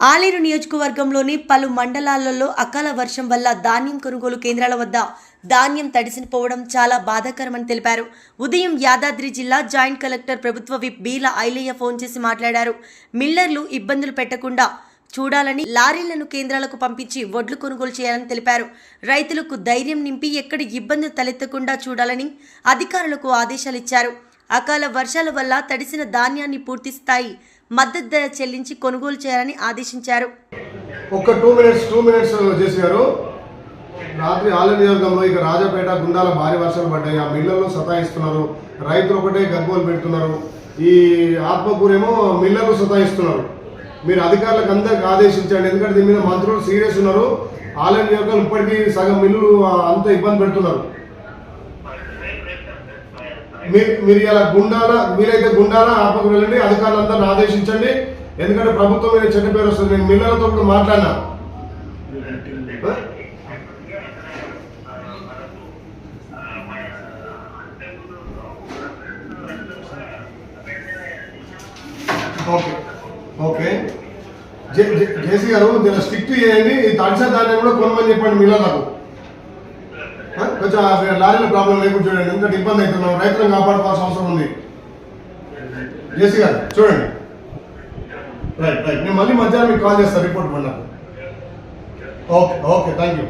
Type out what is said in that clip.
ఆలేరు నియోజకవర్గంలోని పలు మండలాలలో అకాల వర్షం వల్ల ధాన్యం కొనుగోలు కేంద్రాల వద్ద ధాన్యం తడిసిపోవడం చాలా బాధాకరమని తెలిపారు. ఉదయం యాదాద్రి జిల్లా జాయింట్ కలెక్టర్ ప్రభుత్వ విప్ బీల ఐలయ్య ఫోన్ చేసి మాట్లాడారు. మిల్లర్లు ఇబ్బందులు పెట్టకుండా చూడాలని లారీలను కేంద్రాలకు పంపించి వడ్లు కొనుగోలు చేయాలని తెలిపారు. రైతులకు ధైర్యం నింపి ఎక్కడి ఇబ్బంది తలెత్తకుండా చూడాలని అధికారులకు ఆదేశాలు ఇచ్చారు. అకాల వర్షాల వల్ల తడిసిన ధాన్యాన్ని పూర్తి స్థాయి మద్దతు ధర చెల్లించి కొనుగోలు చేయాలని ఆదేశించారు. ఒక్క టూ మినిట్స్ టూ మినిట్స్ చేశారు రాత్రి ఆల నియోజకంలో ఇక రాజపేట గుండాల భారీ వర్షాలు పడ్డాయి. ఆ మిల్లర్లు సతాయిస్తున్నారు. రైతులు ఒకటే గగ్గోలు పెడుతున్నారు. ఈ ఆత్మకూరేమో మిల్లర్లు సతాయిస్తున్నారు. మీరు అధికారులకు అందరికి ఆదేశించండి. ఎందుకంటే దీని మీద మంత్రులు సీరియస్ ఉన్నారు. ఆలయ నియోజకాలు ఇప్పటికీ సగం మిల్లులు అంత ఇబ్బంది పెడుతున్నారు. మీరు ఇలా గుండాల మీరైతే గుండాల ఆపకు వెళ్ళండి అధికారులందరిని ఆదేశించండి. ఎందుకంటే ప్రభుత్వం మీద చెడ్డ పేరు వస్తుంది. నేను మిల్లర్లతో కూడా మాట్లాడినా? Okay. Okay. J- J- JC గారు స్టిక్ చేయండి. ఈ తడిసే ధాన్యం కూడా కొనమని చెప్పండి మిల్లర్లకు ఆ? కొంచెం లారీల ప్రాబ్లం లేకుండా చూడండి. ఎందుకంటే ఇబ్బంది అవుతున్నాం రైతులను కాపాడుకోవాల్సిన అవసరం ఉంది. జేసీ గారు చూడండి. రైట్ రైట్ నేను మళ్ళీ మధ్యాహ్నం మీకు కాల్ చేస్తాను రిపోర్ట్ మళ్ళీ ఓకే ఓకే థ్యాంక్ యూ